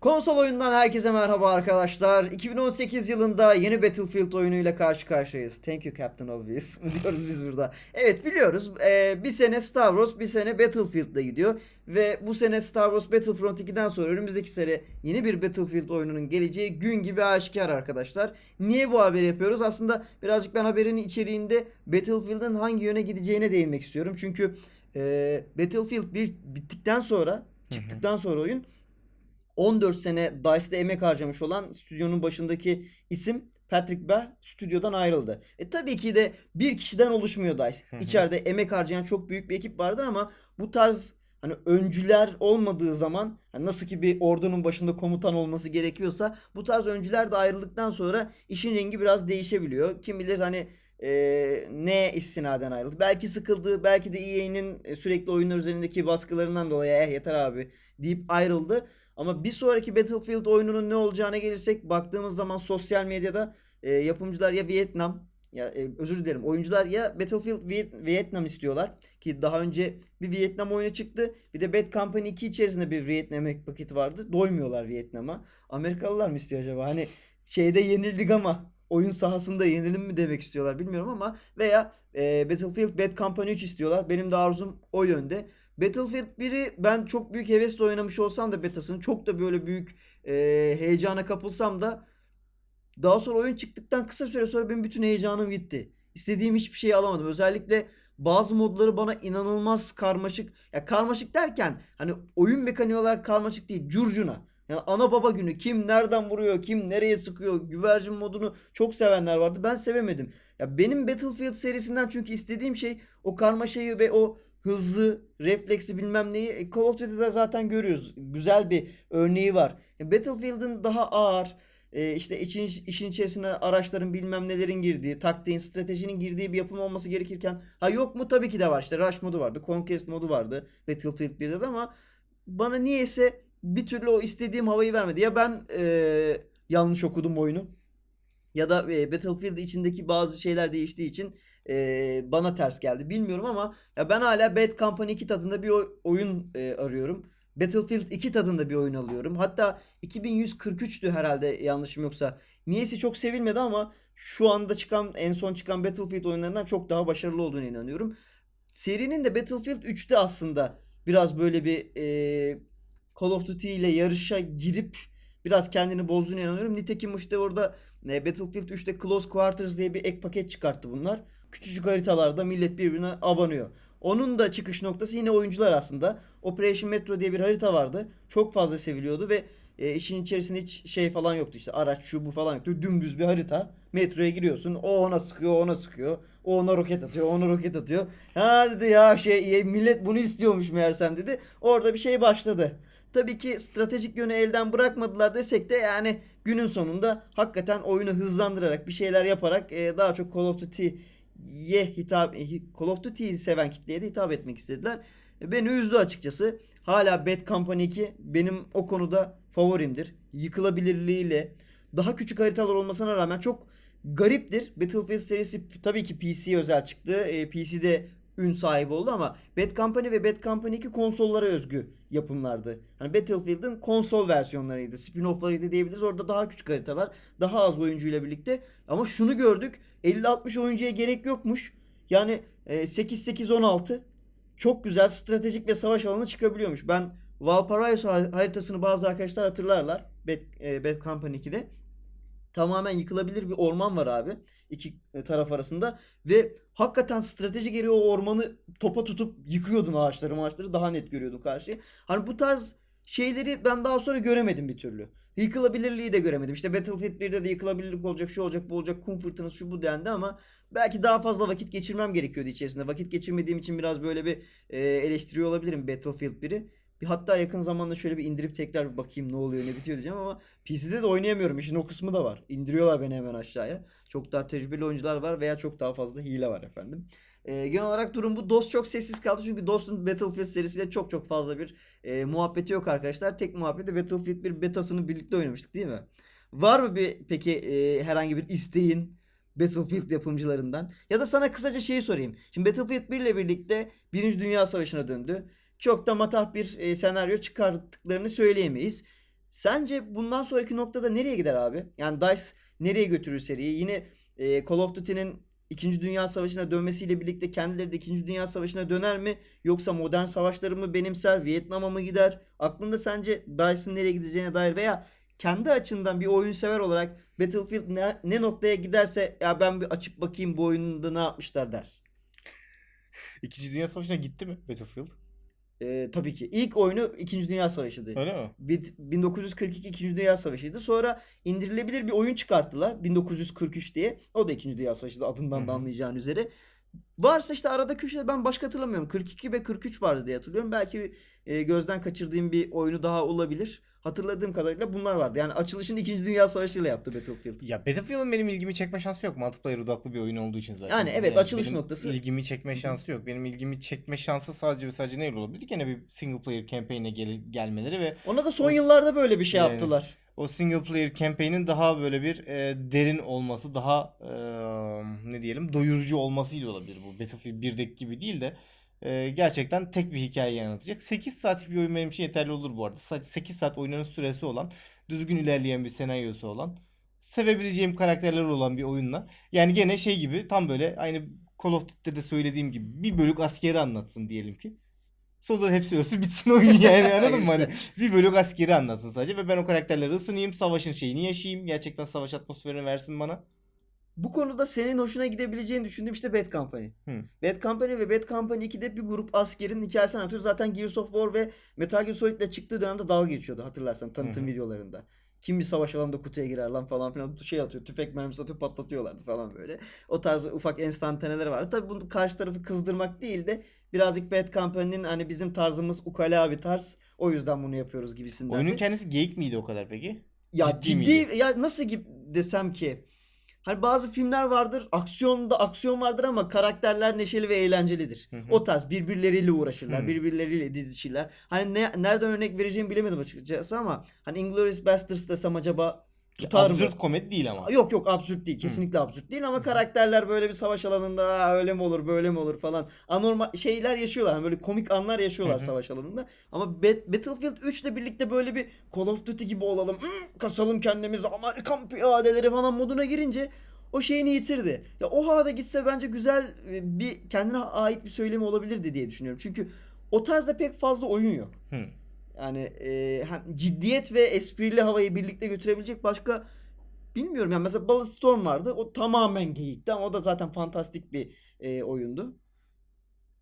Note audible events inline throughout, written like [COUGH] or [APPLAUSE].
Konsol oyundan herkese merhaba arkadaşlar. 2018 yılında yeni Battlefield oyunuyla karşı karşıyayız. Thank you Captain Obvious [LAUGHS] diyoruz biz burada. Evet biliyoruz ee, bir sene Star Wars bir sene Battlefield'la gidiyor. Ve bu sene Star Wars Battlefront 2'den sonra önümüzdeki sene yeni bir Battlefield oyununun geleceği gün gibi aşikar arkadaşlar. Niye bu haberi yapıyoruz? Aslında birazcık ben haberin içeriğinde Battlefield'ın hangi yöne gideceğine değinmek istiyorum. Çünkü ee, Battlefield 1 bittikten sonra çıktıktan sonra oyun 14 sene DICE'de emek harcamış olan stüdyonun başındaki isim Patrick Bell stüdyodan ayrıldı. E tabii ki de bir kişiden oluşmuyor DICE. İçeride emek harcayan çok büyük bir ekip vardır ama bu tarz hani öncüler olmadığı zaman hani nasıl ki bir ordunun başında komutan olması gerekiyorsa bu tarz öncüler de ayrıldıktan sonra işin rengi biraz değişebiliyor. Kim bilir hani e, ne istinaden ayrıldı. Belki sıkıldı, belki de EA'nin e, sürekli oyunlar üzerindeki baskılarından dolayı eh yeter abi deyip ayrıldı. Ama bir sonraki Battlefield oyununun ne olacağına gelirsek baktığımız zaman sosyal medyada e, yapımcılar ya Vietnam ya e, özür dilerim oyuncular ya Battlefield Viet- Vietnam istiyorlar ki daha önce bir Vietnam oyunu çıktı. Bir de Bad Company 2 içerisinde bir Vietnam paketi vardı. Doymuyorlar Vietnam'a. Amerikalılar mı istiyor acaba? Hani şeyde yenildik ama oyun sahasında yenilim mi demek istiyorlar bilmiyorum ama veya e, Battlefield Bad Company 3 istiyorlar. Benim de arzum o yönde. Battlefield 1'i ben çok büyük hevesle oynamış olsam da betasını çok da böyle büyük e, heyecana kapılsam da daha sonra oyun çıktıktan kısa süre sonra benim bütün heyecanım gitti. İstediğim hiçbir şeyi alamadım. Özellikle bazı modları bana inanılmaz karmaşık. Ya karmaşık derken hani oyun mekaniği olarak karmaşık değil. Curcuna. Yani ana baba günü kim nereden vuruyor, kim nereye sıkıyor, güvercin modunu çok sevenler vardı. Ben sevemedim. Ya benim Battlefield serisinden çünkü istediğim şey o karmaşayı ve o hızı, refleksi bilmem neyi e, Call of Duty'de zaten görüyoruz. Güzel bir örneği var. E, Battlefield'ın daha ağır, e, işte için, işin içerisine araçların bilmem nelerin girdiği, taktiğin, stratejinin girdiği bir yapım olması gerekirken ha yok mu? Tabii ki de var. İşte Rush modu vardı, Conquest modu vardı Battlefield 1'de de ama bana niyeyse bir türlü o istediğim havayı vermedi. Ya ben e, yanlış okudum oyunu ya da e, Battlefield içindeki bazı şeyler değiştiği için e, bana ters geldi. Bilmiyorum ama ya ben hala Bad Company 2 tadında bir oy- oyun e, arıyorum. Battlefield 2 tadında bir oyun alıyorum. Hatta 2143'tü herhalde yanlışım yoksa. Niyeyse çok sevilmedi ama şu anda çıkan en son çıkan Battlefield oyunlarından çok daha başarılı olduğunu inanıyorum. Serinin de Battlefield 3'te aslında biraz böyle bir e, Call of Duty ile yarışa girip biraz kendini bozduğunu inanıyorum. Nitekim işte orada Battlefield 3'te Close Quarters diye bir ek paket çıkarttı bunlar. Küçücük haritalarda millet birbirine abanıyor. Onun da çıkış noktası yine oyuncular aslında. Operation Metro diye bir harita vardı. Çok fazla seviliyordu ve e, işin içerisinde hiç şey falan yoktu işte araç şu bu falan yoktu. Dümdüz bir harita. Metroya giriyorsun. O ona sıkıyor, ona sıkıyor. O ona roket atıyor, ona roket atıyor. Ha dedi ya şey millet bunu istiyormuş meğersem dedi. Orada bir şey başladı. Tabii ki stratejik yönü elden bırakmadılar desek de yani günün sonunda hakikaten oyunu hızlandırarak bir şeyler yaparak e, daha çok Call of Duty'ye hitap Call of Duty'yi seven kitleye de hitap etmek istediler. E, Beni üzdü açıkçası. Hala Bad Company 2 benim o konuda favorimdir. Yıkılabilirliğiyle daha küçük haritalar olmasına rağmen çok gariptir. Battlefield serisi tabii ki PC'ye özel çıktı. E, PC'de ün sahibi oldu ama Bad Company ve Bad Company 2 konsollara özgü yapımlardı. Hani Battlefield'ın konsol versiyonlarıydı. Spin-off'larıydı diyebiliriz. Orada daha küçük haritalar, daha az oyuncuyla birlikte. Ama şunu gördük. 50-60 oyuncuya gerek yokmuş. Yani e, 8-8-16 çok güzel stratejik ve savaş alanı çıkabiliyormuş. Ben Valparaiso har- haritasını bazı arkadaşlar hatırlarlar. Bad, e, Bad Company 2'de. Tamamen yıkılabilir bir orman var abi. iki e, taraf arasında. Ve hakikaten strateji gereği o ormanı topa tutup yıkıyordun ağaçları ağaçları daha net görüyordun karşıyı. Hani bu tarz şeyleri ben daha sonra göremedim bir türlü. Yıkılabilirliği de göremedim. İşte Battlefield 1'de de yıkılabilirlik olacak, şu olacak, bu olacak, kum fırtınası şu bu dendi ama belki daha fazla vakit geçirmem gerekiyordu içerisinde. Vakit geçirmediğim için biraz böyle bir e, eleştiriyor olabilirim Battlefield 1'i. Bir hatta yakın zamanda şöyle bir indirip tekrar bir bakayım ne oluyor ne bitiyor diyeceğim ama PC'de de oynayamıyorum. İşin o kısmı da var. İndiriyorlar beni hemen aşağıya. Çok daha tecrübeli oyuncular var veya çok daha fazla hile var efendim. Ee, genel olarak durum bu. DOS çok sessiz kaldı çünkü DOS'un Battlefield serisiyle çok çok fazla bir e, muhabbeti yok arkadaşlar. Tek muhabbeti Battlefield bir betasını birlikte oynamıştık değil mi? Var mı bir peki e, herhangi bir isteğin Battlefield yapımcılarından? Ya da sana kısaca şeyi sorayım. Şimdi Battlefield 1 ile birlikte Birinci Dünya Savaşı'na döndü. Çok da matah bir e, senaryo çıkarttıklarını söyleyemeyiz. Sence bundan sonraki noktada nereye gider abi? Yani DICE nereye götürür seriyi? Yine e, Call of Duty'nin İkinci Dünya Savaşı'na dönmesiyle birlikte kendileri de İkinci Dünya Savaşı'na döner mi? Yoksa modern savaşları mı benimser? Vietnam'a mı gider? Aklında sence DICE'ın nereye gideceğine dair veya kendi açından bir oyun sever olarak Battlefield ne, ne noktaya giderse ya ben bir açıp bakayım bu oyunda ne yapmışlar dersin. [LAUGHS] İkinci Dünya Savaşı'na gitti mi Battlefield? E, tabii ki. ilk oyunu İkinci Dünya Savaşı'ydı. Öyle mi? Bit- 1942 İkinci Dünya Savaşı'ydı. Sonra indirilebilir bir oyun çıkarttılar 1943 diye. O da İkinci Dünya Savaşı'ydı adından da anlayacağın üzere. Varsa işte arada köşede ben başka hatırlamıyorum. 42 ve 43 vardı diye hatırlıyorum. Belki e, gözden kaçırdığım bir oyunu daha olabilir. Hatırladığım kadarıyla bunlar vardı. Yani açılışını İkinci Dünya Savaşı ile yaptı Battlefield. Ya Battlefield'ın benim ilgimi çekme şansı yok. Multiplayer odaklı bir oyun olduğu için zaten. Yani evet, açılış noktası- ilgimi çekme şansı yok. Benim ilgimi çekme şansı sadece ve sadece ne olabilir? Gene bir single player campaign'e gel- gelmeleri ve Ona da son O- yıllarda böyle bir şey Yani- yaptılar. O single player campaign'in daha böyle bir e, derin olması, daha e, ne diyelim doyurucu olmasıyla olabilir bu. Battlefield 1'deki gibi değil de e, gerçekten tek bir hikayeyi anlatacak. 8 saatlik bir oyun benim için yeterli olur bu arada. Sadece 8 saat oynanış süresi olan, düzgün ilerleyen bir senaryosu olan, sevebileceğim karakterler olan bir oyunla. Yani gene şey gibi tam böyle aynı Call of Duty'de de söylediğim gibi bir bölük askeri anlatsın diyelim ki. Sonunda hepsi ölsün bitsin oyun yani [LAUGHS] anladın mı? Hani bir bölük askeri anlatsın sadece ve ben o karakterleri ısınayım, savaşın şeyini yaşayayım. Gerçekten savaş atmosferini versin bana. Bu konuda senin hoşuna gidebileceğini düşündüğüm işte Bad Company. Hı. Bad Company ve Bad Company 2'de bir grup askerin hikayesini anlatıyor. Zaten Gears of War ve Metal Gear Solid'le çıktığı dönemde dalga geçiyordu hatırlarsan tanıtım hı. videolarında. Kim bir savaş alanında kutuya girer lan falan filan şey atıyor tüfek mermisi atıyor patlatıyorlardı falan böyle. O tarz ufak enstantaneler vardı. Tabii bunu karşı tarafı kızdırmak değil de birazcık Bad Company'nin hani bizim tarzımız ukala bir tarz o yüzden bunu yapıyoruz gibisinden. Oyunun kendisi geyik miydi o kadar peki? Ya Ciddi ciddi, ya nasıl gibi desem ki hani bazı filmler vardır aksiyonda aksiyon vardır ama karakterler neşeli ve eğlencelidir. Hı hı. O tarz birbirleriyle uğraşırlar, Hı. birbirleriyle dizişirler. Hani ne, nereden örnek vereceğimi bilemedim açıkçası ama hani Inglourious Basterds desem acaba tutar mı? Absürt komedi değil ama. Yok yok absürt değil. Kesinlikle absürt değil ama karakterler böyle bir savaş alanında "Aa, öyle mi olur böyle mi olur falan. Anormal şeyler yaşıyorlar. Hani böyle komik anlar yaşıyorlar Hı hı. savaş alanında. Ama Bat- Battlefield 3 ile birlikte böyle bir Call of Duty gibi olalım. "Hmm, kasalım kendimizi Amerikan piyadeleri falan moduna girince o şeyini yitirdi. Ya o havada gitse bence güzel e, bir kendine ait bir söylemi olabilirdi diye düşünüyorum. Çünkü o tarzda pek fazla oyun yok. Hı. Yani e, hem ciddiyet ve esprili havayı birlikte götürebilecek başka bilmiyorum. Yani mesela Bulletstorm vardı. O tamamen geyikti ama o da zaten fantastik bir e, oyundu.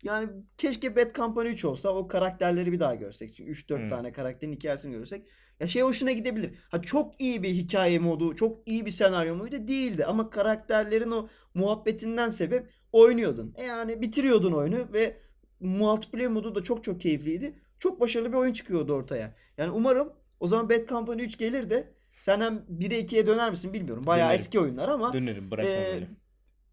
Yani keşke Bad Company 3 olsa o karakterleri bir daha görsek. Çünkü 3-4 Hmm. tane karakterin hikayesini görsek. Ya şey hoşuna gidebilir. Ha çok iyi bir hikaye modu, çok iyi bir senaryo muydu? Değildi. Ama karakterlerin o muhabbetinden sebep oynuyordun. E yani bitiriyordun oyunu ve multiplayer modu da çok çok keyifliydi. Çok başarılı bir oyun çıkıyordu ortaya. Yani umarım o zaman Bad Company 3 gelir de sen hem 1'e 2'ye döner misin bilmiyorum. Bayağı Dönerim. eski oyunlar ama Dönerim bırakmam Ee, öyle.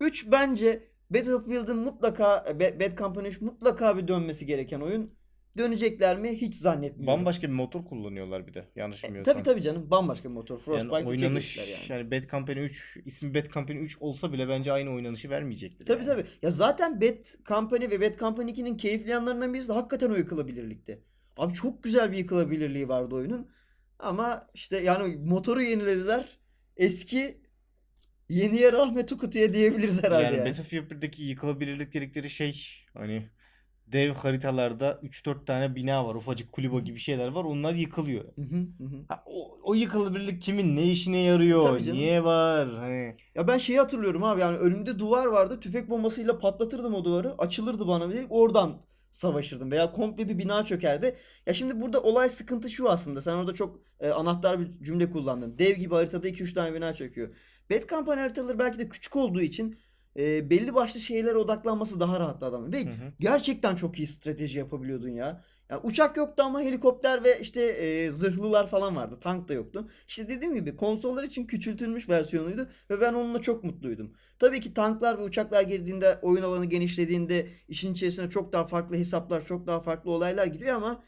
3 bence Battlefield'ın mutlaka Ba- Bad Company 3 mutlaka bir dönmesi gereken oyun. Dönecekler mi hiç zannetmiyorum. Bambaşka bir motor kullanıyorlar bir de yanlış E, bilmiyorsam. tabii tabii canım bambaşka bir motor. Frostbite Yani oynanış yani. yani Bad Company 3 ismi Bad Company 3 olsa bile bence aynı oynanışı vermeyecektir. Tabii yani. tabii. Ya zaten Bad Company ve Bad Company 2'nin keyifli yanlarından birisi de hakikaten o yıkılabilirlikti. Abi çok güzel bir yıkılabilirliği vardı oyunun. Ama işte yani motoru yenilediler. Eski yeniye rahmeti kutuya diyebiliriz herhalde Yani yani. Battlefield 1'deki yıkılabilirlik dedikleri şey hani dev haritalarda 3-4 tane bina var. Ufacık kulübe gibi şeyler var. Onlar yıkılıyor. Hı hı. Ha, o, o yıkılabilirlik kimin ne işine yarıyor? Niye var? Hani Ya ben şeyi hatırlıyorum abi yani önümde duvar vardı. Tüfek bombasıyla patlatırdım o duvarı. Açılırdı bana bir oradan savaşırdım veya komple bir bina çökerdi. Ya şimdi burada olay sıkıntı şu aslında. Sen orada çok e, anahtar bir cümle kullandın. Dev gibi haritada 2-3 tane bina çöküyor. Bad Company haritaları belki de küçük olduğu için e, belli başlı şeylere odaklanması daha rahattı adamın. Ve Hı hı. gerçekten çok iyi strateji yapabiliyordun ya. Ya uçak yoktu ama helikopter ve işte e, zırhlılar falan vardı. Tank da yoktu. İşte dediğim gibi konsollar için küçültülmüş versiyonuydu ve ben onunla çok mutluydum. Tabii ki tanklar ve uçaklar girdiğinde, oyun alanı genişlediğinde işin içerisine çok daha farklı hesaplar, çok daha farklı olaylar giriyor ama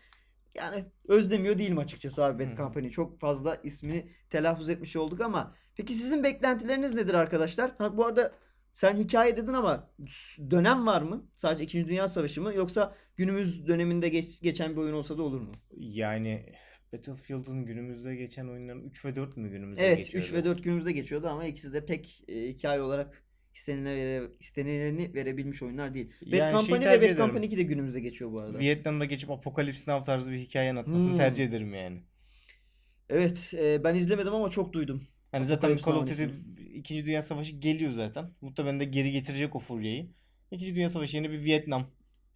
yani özlemiyor değilim açıkçası abi Bad. Company. Çok fazla ismini telaffuz etmiş olduk ama peki sizin beklentileriniz nedir arkadaşlar? Ha, bu arada sen hikaye dedin ama dönem var mı? Sadece 2. Dünya Savaşı mı? Yoksa günümüz döneminde geç- geçen bir oyun olsa da olur mu? Yani Battlefield'ın günümüzde geçen oyunların 3 ve 4 mü günümüzde Evet geçiyordu? 3 ve 4 günümüzde geçiyordu ama ikisi de pek e, hikaye olarak istenilene vere, istenileni verebilmiş oyunlar değil. Bad Yani şeyi Company ve Bad. Company 2 de günümüzde geçiyor bu arada. Vietnam'da geçip Apocalypse Now tarzı bir hikaye anlatmasını Hmm. tercih ederim yani. Evet e, ben izlemedim ama çok duydum. Hani zaten Call of Duty 2. Dünya Savaşı geliyor zaten. Muhtemelen de geri getirecek o furyayı. 2. Dünya Savaşı yeni bir Vietnam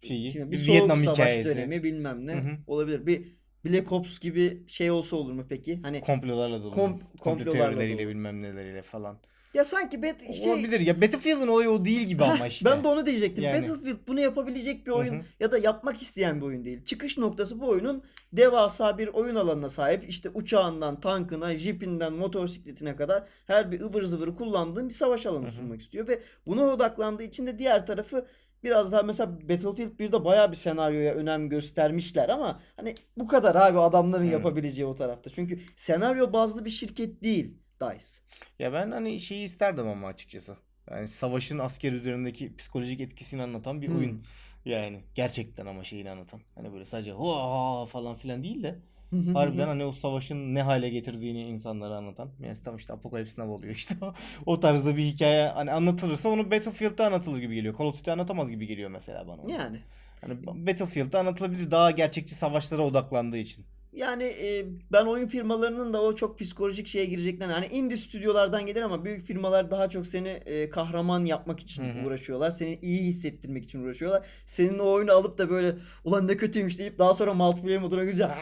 şeyi. Şimdi bir, bir soğuk Vietnam savaş hikayesi. dönemi bilmem ne Hı hı. olabilir. Bir Black Ops gibi şey olsa olur mu peki? Hani Komplolarla dolu. Kom- Komplo komplolarla teorileriyle dolu. bilmem neleriyle falan. Ya sanki bet şey Olabilir ya Battlefield'ın olayı o değil gibi ama işte. [LAUGHS] Ben de onu diyecektim. Yani. Battlefield bunu yapabilecek bir oyun Hı hı. ya da yapmak isteyen bir oyun değil. Çıkış noktası bu oyunun devasa bir oyun alanına sahip. İşte uçağından, tankına, jipinden, motosikletine kadar her bir ıvır zıvırı kullandığın bir savaş alanı Hı hı. sunmak istiyor ve buna odaklandığı için de diğer tarafı biraz daha mesela Battlefield 1'de bayağı bir senaryoya önem göstermişler ama hani bu kadar abi adamların Hı. yapabileceği o tarafta. Çünkü senaryo bazlı bir şirket değil DICE. Ya ben hani şeyi isterdim ama açıkçası. Yani savaşın asker üzerindeki psikolojik etkisini anlatan bir Hmm. oyun. Yani gerçekten ama şeyini anlatan. Hani böyle sadece ha falan filan değil de harbiden hani o savaşın ne hale getirdiğini insanlara anlatan. Yani tam işte Apocalypse Now oluyor işte. [LAUGHS] o tarzda bir hikaye hani anlatılırsa onu Battlefield'da anlatılır gibi geliyor. Call of Duty anlatamaz gibi geliyor mesela bana. onu. yani. Hani Battlefield'da anlatılabilir daha gerçekçi savaşlara odaklandığı için. Yani e, ben oyun firmalarının da o çok psikolojik şeye gireceklerini hani indie stüdyolardan gelir ama büyük firmalar daha çok seni e, kahraman yapmak için Hı hı. uğraşıyorlar. Seni iyi hissettirmek için uğraşıyorlar. Senin o oyunu alıp da böyle ulan ne kötüymüş deyip daha sonra multiplayer moduna girince [LAUGHS]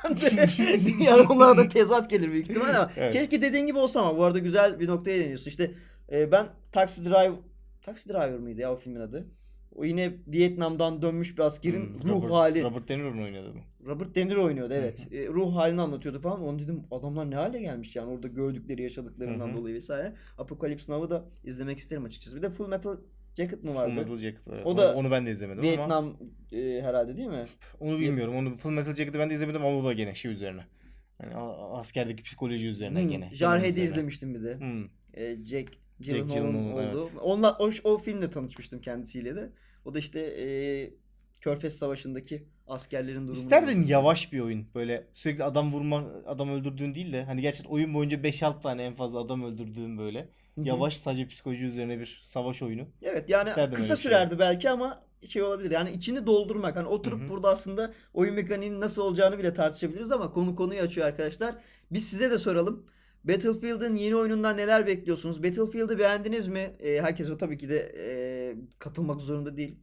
[LAUGHS] yani onlara da tezat gelir büyük ihtimal ama Evet. keşke dediğin gibi olsa ama bu arada güzel bir noktaya değiniyorsun. İşte e, ben Taxi Drive Taxi Driver mıydı ya o filmin adı? O yine Vietnam'dan dönmüş bir askerin Hmm, ruh Robert, hali. Robert De Niro'nun oynadı mı? Robert De Niro oynuyordu evet. E, ruh halini anlatıyordu falan. Onu dedim adamlar ne hale gelmiş yani orada gördükleri yaşadıklarından dolayı vesaire. Apocalypse Now'ı da izlemek isterim açıkçası. Bir de Full Metal Jacket mı Full vardı? Metal Jacket var. O da onu ben de izlemedim ama Vietnam e, herhalde değil mi? onu bilmiyorum. Onu Full Metal Jacket'ı ben de izlemedim ama o da gene şey üzerine. A- askerdeki psikoloji üzerine Hmm, gene. Jarhead'i izlemiştim bir de. Hmm. E, Jack Gyllenhaal'ın, Gyllenhaal'ın olduğu. evet. Onunla, o, o filmle tanışmıştım kendisiyle de. O da işte e, Körfez Savaşı'ndaki askerlerin durumunu. İsterdim yavaş bir oyun. Böyle sürekli adam vurma, adam öldürdüğün değil de hani gerçekten oyun boyunca 5-6 tane en fazla adam öldürdüğün böyle Hı hı. yavaş sadece psikoloji üzerine bir savaş oyunu. Evet yani İsterdim kısa şey. sürerdi belki ama şey olabilir. Yani içini doldurmak. Hani oturup Hı hı. burada aslında oyun mekaniğinin nasıl olacağını bile tartışabiliriz ama konu konuyu açıyor arkadaşlar. Biz size de soralım. Battlefield'ın yeni oyunundan neler bekliyorsunuz? Battlefield'ı beğendiniz mi? Ee, herkes o tabii ki de e, katılmak zorunda değil.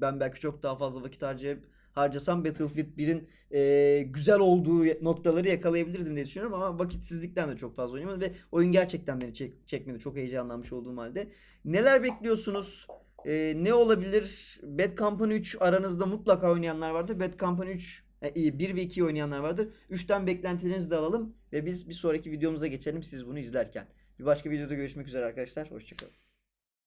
Ben belki çok daha fazla vakit harcayıp harcasam Battlefield 1'in e, güzel olduğu noktaları yakalayabilirdim diye düşünüyorum ama vakitsizlikten de çok fazla oynamadım ve oyun gerçekten beni çek- çekmedi. Çok heyecanlanmış olduğum halde. Neler bekliyorsunuz? Ee, ne olabilir? Bad Company 3 aranızda mutlaka oynayanlar vardır. Bad Company 3 e, iyi, 1 ve 2 oynayanlar vardır. 3'ten beklentilerinizi de alalım ve biz bir sonraki videomuza geçelim siz bunu izlerken. Bir başka videoda görüşmek üzere arkadaşlar. Hoşçakalın.